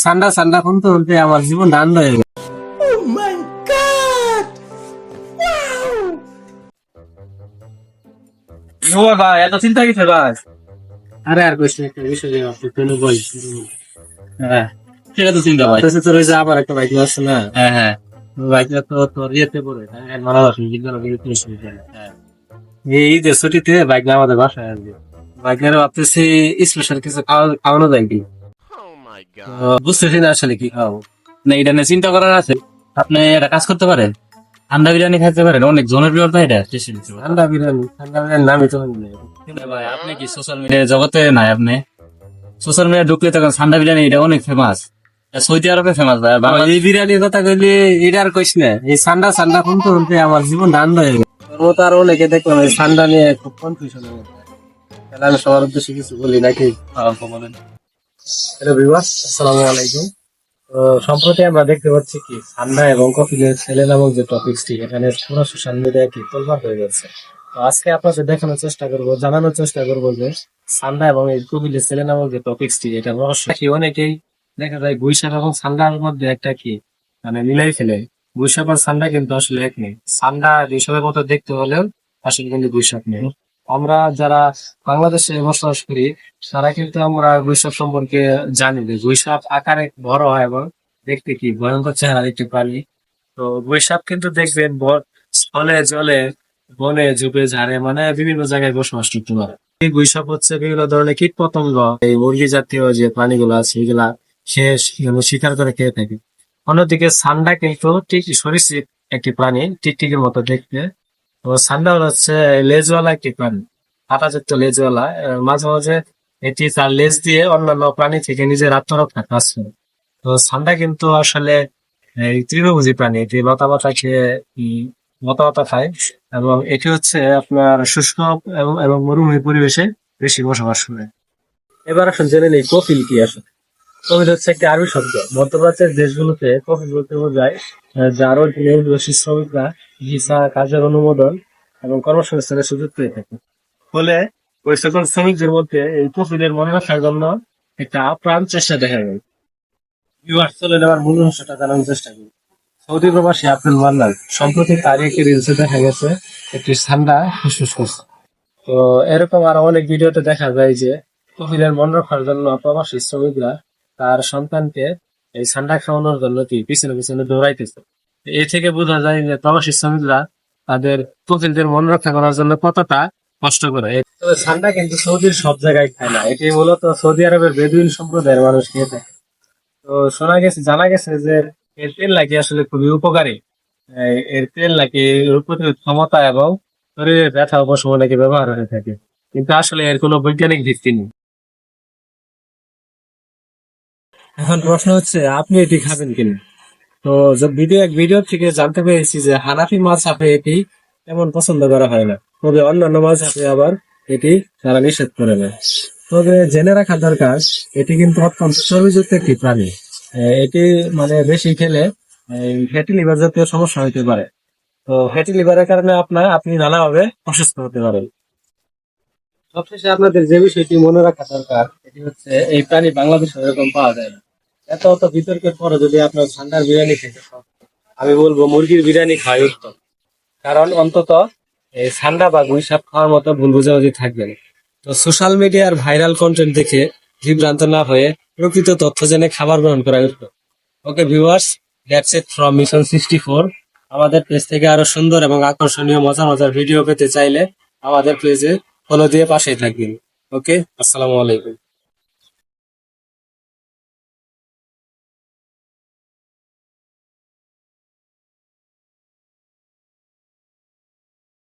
ঠান্ডা ঠান্ডা তো বলতে আমার জীবন ঠান্ডা হয়ে গেল। ও ভাই এত চিন্তা কিসের ভাই? আরে আর কইস না একটা বিষয় আপনি কোনো বল হ্যাঁ। চিন্তা ভাই। তোর ওই যে আবার একটা বাইক আছে না? হ্যাঁ হ্যাঁ। বাইকটা তো তোর ইয়েতে পড়ে মারা যাচ্ছে এই যে ছুটিতে বাইক না আমাদের বাসায় আসবে। বাইক না ভাবতেছি স্পেশাল কিছু খাওয়া- খাওয়ানো যায় কি বুঝতেছি না আসলে কি খাওয়াবো না এটা নিয়ে চিন্তা করার আছে? আপনি একটা কাজ করতে পারেন? ঠান্ডা বিরিয়ানি খাইতে পারেন? অনেক জনপ্রিয় তো এটা ঠান্ডা বিরিয়ানি ঠান্ডা বিরিয়ানি নামই তো ভাই আপনি কি সোশ্যাল মিডিয়া জগতে নাই আপনি? সোশ্যাল মিডিয়া ঢুকলে তখন ঠান্ডা বিরিয়ানি এটা অনেক ফেমাস সৌদি আরবে ফেমাস ভাই বাংলাদেশ এই বিরিয়ানির কথা কইলে এটা আর কইস না। এই ঠান্ডা ঠান্ডা শুনতে শুনতে আমার জীবন ঠান্ডা হয়ে গেল। তোর মতো আর অনেকে দেখলাম এই ঠান্ডা নিয়ে খুব কনফিউশন হয়ে তাহলে আমি সবার উদ্দেশ্যে কিছু বলি নাকি? বলেন হ্যালো ভিউয়ার্স আসসালামু আলাইকুম সম্প্রতি আমরা দেখতে পাচ্ছি কি, ঠান্ডা এবং কফিলের ছেলে নামক যে টপিকসটি এখানে পুরো সোশ্যাল মিডিয়ায় কি তোলপাড় হয়ে গেছে। তো, আজকে আপনাদের দেখানোর চেষ্টা করব, জানানোর চেষ্টা করব যে, ঠান্ডা এবং এই কফিলের ছেলে নামক যে টপিকসটি এটা রহস্য কি? অনেকেই দেখা যায় গুইসাপ এবং ঠান্ডার মধ্যে একটা কি মানে মিলাই ফেলে। গুইসাপ আর ঠান্ডা কিন্তু আসলে এক নেই। ঠান্ডা দুইসবের মতো দেখতে হলেও আসলে কিন্তু গুইসাপ নেই। আমরা যারা বাংলাদেশে বসবাস করি, তারা কিন্তু আমরা গুইসাপ সম্পর্কে জানি যে গুইসাপ আকারে বড় হয় এবং দেখতে কি ভয়ঙ্কর চেহারা একটি প্রাণী তো গুইসাপ কিন্তু দেখবেন স্থলে, জলে, বনে, ঝুপে, ঝাড়ে মানে বিভিন্ন জায়গায় বসবাস করতে পারে। এই গুইসাপ হচ্ছে বিভিন্ন ধরনের কীট পতঙ্গ এই মুরগি জাতীয় যে প্রাণীগুলো আছে খেয়ে মানে শিকার করে খেয়ে থাকে। অন্যদিকে সান্ডা কিন্তু ঠিক সরীসৃপ একটি প্রাণী, টিকটিকির মতো দেখতে। তো সান্ডা হচ্ছে লেজওয়ালা একটি প্রাণী হাঁটাযুক্ত লেজওয়ালা। মাঝে মাঝে এটি তার লেজ দিয়ে অন্যান্য প্রাণী থেকে নিজের আত্মরক্ষা কাজ করে। তো সান্ডা কিন্তু আসলে এই তৃণভোজী প্রাণী। এটি লতা পাতা খেয়ে উম, লতা পাতা খায় এবং এটি হচ্ছে আপনার শুষ্ক এবং এবং মরুভূমি পরিবেশে বেশি বসবাস করে। এবার আসুন জেনে নেই কফিল কি আসলে? কফিল হচ্ছে একটি আরবি শব্দ। মধ্যপ্রাচ্যের দেশগুলোতে কফিল বলতে বোঝায় যার অধীনে অভিবাসী শ্রমিকরা ভিসা, কাজের অনুমোদন এবং কর্মসংস্থানের সুযোগ পেয়ে থাকে। ফলে ওই সকল শ্রমিকদের মধ্যে এই কফিলের মনে রাখার জন্য একটা আপ্রাণ চেষ্টা দেখা যায় ভিউয়ার্স, চলে নেওয়ার মূল রহস্যটা জানানোর চেষ্টা করি। সৌদি প্রবাসী আব্দুল মান্নান সম্প্রতি তার একটি রিলসে দেখা গেছে, একটি ঠান্ডা ফুসফুস করছে। তো এরকম আরও অনেক ভিডিওতে দেখা যায় যে কফিলের মন রাখার জন্য প্রবাসী শ্রমিকরা তার সন্তানকে এই ঠান্ডা খাওয়ানোর জন্য কি পিছনে পিছনে দৌড়াইতেছে। এ থেকে বোঝা যায় যে প্রবাসী শ্রমিকরা তাদের কফিলদের মন রক্ষা করার জন্য কতটা কষ্ট করে। ঠান্ডা কিন্তু সৌদির সব জায়গায় খায় না। এটি মূলত সৌদি আরবের বেদুইন সম্প্রদায়ের মানুষ খেয়ে থাকে। তো শোনা গেছে, জানা গেছে যে এর তেল নাকি আসলে খুবই উপকারী। এর তেল নাকি প্রতিরোধ ক্ষমতা এবং শরীরের ব্যথা উপশমে নাকি ব্যবহার হয়ে থাকে। কিন্তু আসলে এর কোনো বৈজ্ঞানিক ভিত্তি নেই। এখন প্রশ্ন হচ্ছে, আপনি এটি খাবেন কিনা? তো ভিডিও, এক ভিডিও থেকে জানতে পেরেছি যে হানাফি মাছ আপনি এটি তেমন পছন্দ করা হয় না। তবে অন্যান্য মাছ আপনি আবার এটি তারা নিষেধ করে না তবে জেনে রাখা দরকার, এটি কিন্তু অত্যন্ত চর্বিযুক্ত একটি প্রাণী। এটি মানে বেশি খেলে ফ্যাটি লিভার জাতীয় সমস্যা হতে পারে। তো ফ্যাটি লিভারের কারণে আপনার, আপনি নানাভাবে অসুস্থ হতে পারেন। সবশেষে আপনাদের যে বিষয়টি মনে রাখা দরকার, এটি হচ্ছে এই প্রাণী বাংলাদেশে এরকম পাওয়া যায় না। এত অত বিতর্কের পরে যদি আপনার ঠান্ডার বিরিয়ানি খেতে আমি বলব মুরগির বিরিয়ানি খাওয়াই উত্তম। কারণ অন্তত এই ঠান্ডা বা গুই সাপ খাওয়ার মতো ভুল বোঝাবুঝি থাকবে না। তো সোশ্যাল মিডিয়ার ভাইরাল কন্টেন্ট দেখে বিভ্রান্ত না হয়ে প্রকৃত তথ্য জেনে খাবার গ্রহণ করা উত্তম। Okay viewers that's it from mission sixty four আমাদের পেজ থেকে আরও সুন্দর এবং আকর্ষণীয় মজার মজার ভিডিও পেতে চাইলে আমাদের পেজে ফলো দিয়ে পাশেই থাকবেন। ওকে আসসালামু আলাইকুম।